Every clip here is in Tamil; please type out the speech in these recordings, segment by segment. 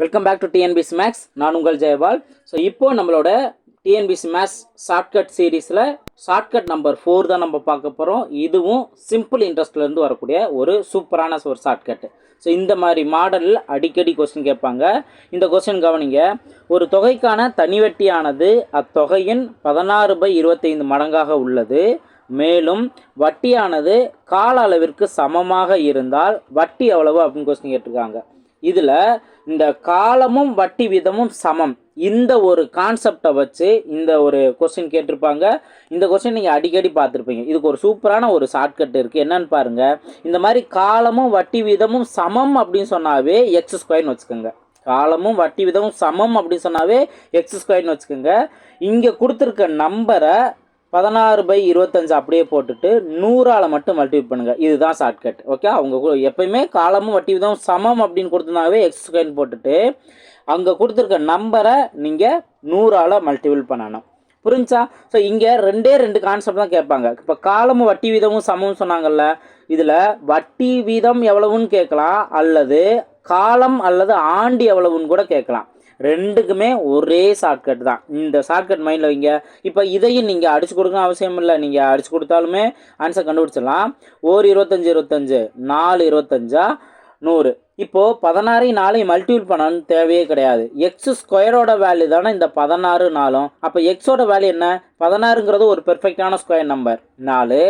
Welcome back to TNPSC Max நான் உங்கள் ஜெயபால். ஸோ இப்போ நம்மளோட டிஎன்பிசி மேக்ஸ் ஷார்ட்கட் சீரீஸில் ஷார்ட்கட் நம்பர் ஃபோர் தான் நம்ம பார்க்க போகிறோம் இதுவும் சிம்பிள் இன்ட்ரெஸ்ட்லேருந்து வரக்கூடிய ஒரு சூப்பரான ஒரு ஷார்ட்கட் ஸோ இந்த மாதிரி மாடலில் அடிக்கடி கொஸ்டின் கேட்பாங்க. இந்த கொஸ்டின் கவனிங்க. ஒரு தொகைக்கான தனிவட்டியானது அத்தொகையின் பதினாறு பை இருபத்தைந்து மடங்காக உள்ளது. மேலும் வட்டியானது கால அளவிற்கு சமமாக இருந்தால் வட்டி எவ்வளவு அப்படின்னு கொஸ்டின் கேட்டிருக்காங்க. இதில் இந்த காலமும் வட்டி வீதமும் சமம். இந்த ஒரு கான்செப்டை வச்சு இந்த ஒரு கொஸ்டின் கேட்டிருப்பாங்க. இந்த கொஸ்டின் நீங்கள் அடிக்கடி பார்த்துருப்பீங்க. இதுக்கு ஒரு சூப்பரான ஒரு ஷார்ட்கட் இருக்குது என்னன்னு பாருங்கள் இந்த மாதிரி காலமும் வட்டி வீதமும் சமம் அப்படின்னு சொன்னாவே எக்ஸ் ஸ்கொயர்னு வச்சுக்கோங்க. காலமும் வட்டி விதமும் சமம் அப்படின்னு சொன்னாவே எக்ஸ் ஸ்கொயர்னு வச்சுக்கோங்க. இங்கே கொடுத்துருக்க நம்பரை பதினாறு பை இருபத்தஞ்சு அப்படியே போட்டுட்டு நூறால் மட்டும் மல்டிபிள் பண்ணுங்கள் இதுதான் ஷார்ட்கட் ஓகே அவங்க எப்பயுமே காலமும் வட்டி விதம் சமம் அப்படின்னு கொடுத்தனாவே எக்ஸ் ஸ்கொயர்னு போட்டுட்டு அங்கே கொடுத்துருக்க நம்பரை நீங்கள் நூறால் மல்டிபிள் பண்ணணும். புரிஞ்சா? ஸோ இங்கே ரெண்டே ரெண்டு கான்செப்ட் தான் கேட்பாங்க. இப்போ காலமும் வட்டி வீதமும் சமம்னு சொன்னாங்கல்ல இதில் வட்டி வீதம் எவ்வளவுன்னு கேட்கலாம் அல்லது காலம் அல்லது ஆண்டு எவ்வளவுன்னு கூட கேட்கலாம். ரெண்டுக்குமே ஒரே ஷார்ட்கட் தான். இந்த ஷார்ட்கட் மைண்டில் வைங்க. இப்போ இதையும் நீங்கள் அடிச்சு கொடுக்கணும் அவசியம் இல்லை. நீங்கள் அடிச்சு கொடுத்தாலுமே ஆன்சர் கண்டுபிடிச்சிடலாம். ஓர் இருபத்தஞ்சு இருபத்தஞ்சு நாலு இருபத்தஞ்சா நூறு. இப்போது பதினாறையும் நாளையும் மல்டிபிள் பண்ணணும்னு தேவையே கிடையாது. எக்ஸ் ஸ்கொயரோட வேல்யூ தானே இந்த பதினாறு நாலும் அப்போ எக்ஸோட வேல்யூ என்ன? பதினாறுங்கிறது ஒரு பெர்ஃபெக்டான ஸ்கொயர் நம்பர் நாலு.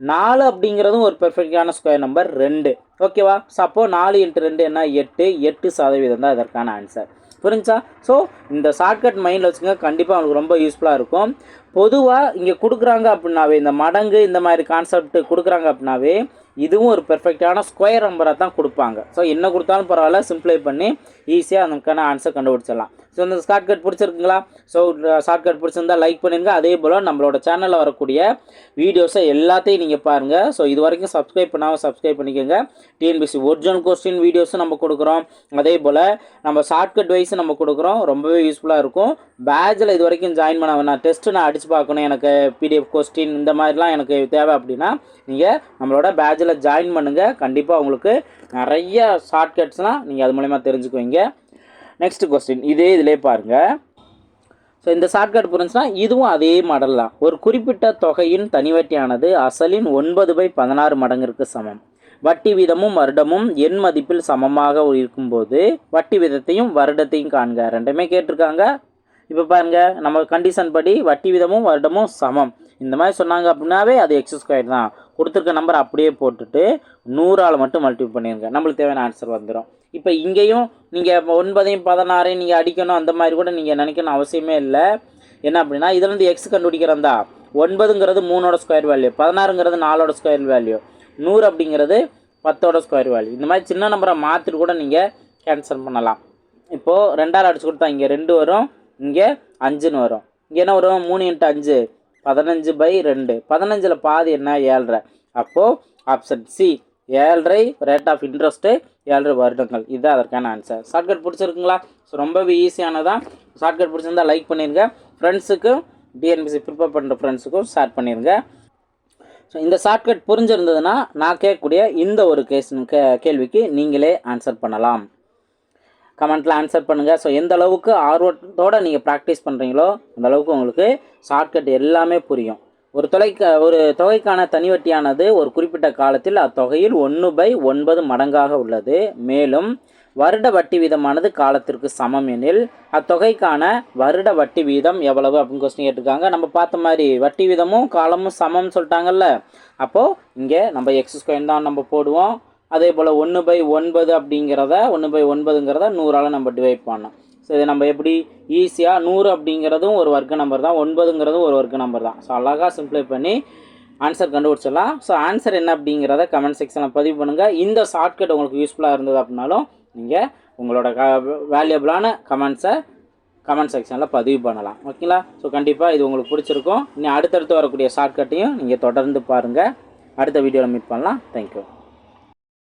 நாலு அப்படிங்கிறதும் ஒரு பெர்ஃபெக்டான ஸ்கொயர் நம்பர் ரெண்டு. ஓகேவா சப்போ நாலு இன்ட்டு ரெண்டு என்ன? எட்டு. எட்டு சதவீதம் தான் இதற்கான ஆன்சர் புரிஞ்சா? ஸோ இந்த ஷார்ட்கட் மைண்டில் வச்சுங்க கண்டிப்பாக அவனுக்கு ரொம்ப யூஸ்ஃபுல்லாக இருக்கும். பொதுவாக இங்கே கொடுக்குறாங்க அப்படின்னாவே இந்த மடங்கு இந்த மாதிரி கான்செப்ட் கொடுக்குறாங்க அப்படின்னாவே இதுவும் ஒரு பெர்ஃபெக்டான ஸ்கொயர் நம்பராக தான் கொடுப்பாங்க. ஸோ என்ன கொடுத்தாலும் பரவாயில்ல சிம்ப்ளை பண்ணி ஈஸியாக அதுக்கான ஆன்சர் கண்டுபிடிச்சிடலாம். ஸோ இந்த ஷார்ட்கட் பிடிச்சிருக்குங்களா? ஸோ ஷார்ட்கட் பிடிச்சிருந்தா லைக் பண்ணிடுங்க அதே போல் நம்மளோட சேனலில் வரக்கூடிய வீடியோஸை எல்லாத்தையும் நீங்கள் பாருங்கள் ஸோ இது வரைக்கும் சப்ஸ்கிரைப் பண்ணாமல் சப்ஸ்கிரைப் பண்ணிக்கோங்க. டிஎன்பிசி ஒரிஜினல் கொஸ்டின் வீடியோஸும் நம்ம கொடுக்குறோம். அதே போல் நம்ம ஷார்ட்கட் வைஸ் நம்ம கொடுக்குறோம். ரொம்பவே யூஸ்ஃபுல்லாக இருக்கும். பேட்சில் இது வரைக்கும் ஜாயின் பண்ண வேணாம் டெஸ்ட்டு நான் அடிச்சு அடித்து பார்க்கணும். எனக்கு பிடிஎஃப் கொஸ்டின் இந்த மாதிரிலாம் எனக்கு தேவை அப்படின்னா நீங்கள் நம்மளோட பேட்சில் ஜாயின் பண்ணுங்கள் கண்டிப்பாக உங்களுக்கு நிறைய ஷார்ட்கட்ஸ்லாம் நீங்கள் அது மூலயமா தெரிஞ்சுக்குவீங்க. நெக்ஸ்ட் கொஸ்டின் இதே இதிலே பாருங்கள் ஸோ இந்த ஷார்ட்கட் புரிஞ்சுன்னா இதுவும் அதே மாடல் தான். ஒரு குறிப்பிட்ட தொகையின் தனிவட்டியானது அசலின் ஒன்பது பை பதினாறு மடங்கிற்கு சமம். வட்டி வீதமும் வருடமும் எண் மதிப்பில் சமமாக இருக்கும்போது வட்டி வீதத்தையும் வருடத்தையும் காண்க. ரெண்டுமே கேட்டிருக்காங்க. இப்போ பாருங்க நம்ம கண்டிஷன் படி வட்டி விதமும் வருடமும் சமம். இந்த மாதிரி சொன்னாங்க அப்படின்னாவே அது எக்ஸ் ஸ்கொயர் தான். கொடுத்துருக்க நம்பர் அப்படியே போட்டுட்டு நூறால் மட்டும் மல்டிபிள் பண்ணிடுங்க நம்மளுக்கு தேவையான ஆன்சர் வந்துடும் இப்போ இங்கேயும் நீங்கள் ஒன்பதையும் பதினாறையும் நீங்கள் அடிக்கணும் அந்த மாதிரி கூட நீங்கள் நினைக்கணும் அவசியமே இல்லை. என்ன அப்படின்னா இதுலேருந்து எக்ஸ் கண்டுபிடிக்கிறந்தா ஒன்பதுங்கிறது மூணோட ஸ்கொயர் வேல்யூ பதினாறுங்கிறது நாலோட ஸ்கொயர் வேல்யூ நூறு அப்படிங்கிறது பத்தோட ஸ்கொயர் வேல்யூ இந்த மாதிரி சின்ன நம்பரை மாற்றிட்டு கூட நீங்கள் கேன்சல் பண்ணலாம். இப்போது ரெண்டாவது அடிச்சு கொடுத்தா இங்கே ரெண்டு வரும். இங்கே அஞ்சுன்னு வரும். இங்கே என்ன வரும்? மூணு இன்ட்டு அஞ்சு. பதினஞ்சு பை ரெண்டு. பதினஞ்சில் பாதி என்ன? ஏழ்ரை. அப்போது ஆப்ஷன் சி ஏழரை ரேட் ஆஃப் இன்ட்ரெஸ்ட்டு ஏழரை வருடங்கள். இதுதான் அதற்கான ஆன்சர் ஷார்ட்கட் பிடிச்சிருக்குங்களா? ஸோ ரொம்பவே ஈஸியானதான் ஷார்ட்கட் பிடிச்சிருந்தா லைக் பண்ணிடுங்க ஃப்ரெண்ட்ஸுக்கும் டிஎன்பிசி ப்ரிப்பேர் பண்ணுற ஃப்ரெண்ட்ஸுக்கும் ஷேர் பண்ணிடுங்க ஸோ இந்த ஷார்ட்கட் புரிஞ்சிருந்ததுன்னா நான் கேட்கக்கூடிய இந்த ஒரு கேஸ் கே கேள்விக்கு நீங்களே ஆன்சர் பண்ணலாம். கமெண்ட்டில் ஆன்சர் பண்ணுங்கள் ஸோ எந்த அளவுக்கு ஆர்வத்தோடு நீங்கள் ப்ராக்டிஸ் பண்ணுறீங்களோ அந்த அளவுக்கு உங்களுக்கு ஷார்ட்கட் எல்லாமே புரியும். ஒரு தொலைக்க ஒரு தொகைக்கான தனிவட்டியானது ஒரு குறிப்பிட்ட காலத்தில் அத்தொகையில் ஒன்று பை ஒன்பது மடங்காக உள்ளது. மேலும் வருட வட்டி வீதமானது காலத்திற்கு சமம் எனில் அத்தொகைக்கான வருட வட்டி வீதம் எவ்வளவு அப்படின்னு கொஸ்டின் கேட்டிருக்காங்க. நம்ம பார்த்த மாதிரி வட்டி வீதமும் காலமும் சமம்னு சொல்லிட்டாங்கல்ல. அப்போது இங்கே நம்ம எக்ஸ் ஸ்கொயர் தான் நம்ம போடுவோம். அதே போல் ஒன்று பை ஒன்பது அப்படிங்கிறத ஒன்று பை ஒன்பதுங்கிறத நூறால் நம்ம டிவைட் பண்ணோம் ஸோ இது நம்ம எப்படி ஈஸியாக நூறு அப்படிங்கிறதும் ஒரு வர்க்க நம்பர் தான் ஒன்பதுங்கிறதும் ஒரு வர்க்க நம்பர் தான். ஸோ அழகாக சிம்ப்ளை பண்ணி ஆன்சர் கண்டுபிடிச்சிடலாம். ஸோ ஆன்சர் என்ன அப்படிங்கிறத கமெண்ட் செக்ஷனில் பதிவு பண்ணுங்கள் இந்த ஷார்ட்கட் உங்களுக்கு யூஸ்ஃபுல்லாக இருந்தது அப்படின்னாலும் நீங்கள் உங்களோட க வேல்யூபிளான கமெண்ட்ஸை கமெண்ட் செக்ஷனில் பதிவு பண்ணலாம். ஓகேங்களா ஸோ கண்டிப்பாக இது உங்களுக்கு பிடிச்சிருக்கும். இனி அடுத்தடுத்து வரக்கூடிய ஷார்ட்கட்டையும் நீங்கள் தொடர்ந்து பாருங்கள் அடுத்த வீடியோவில் மீட் பண்ணலாம். தேங்க்யூ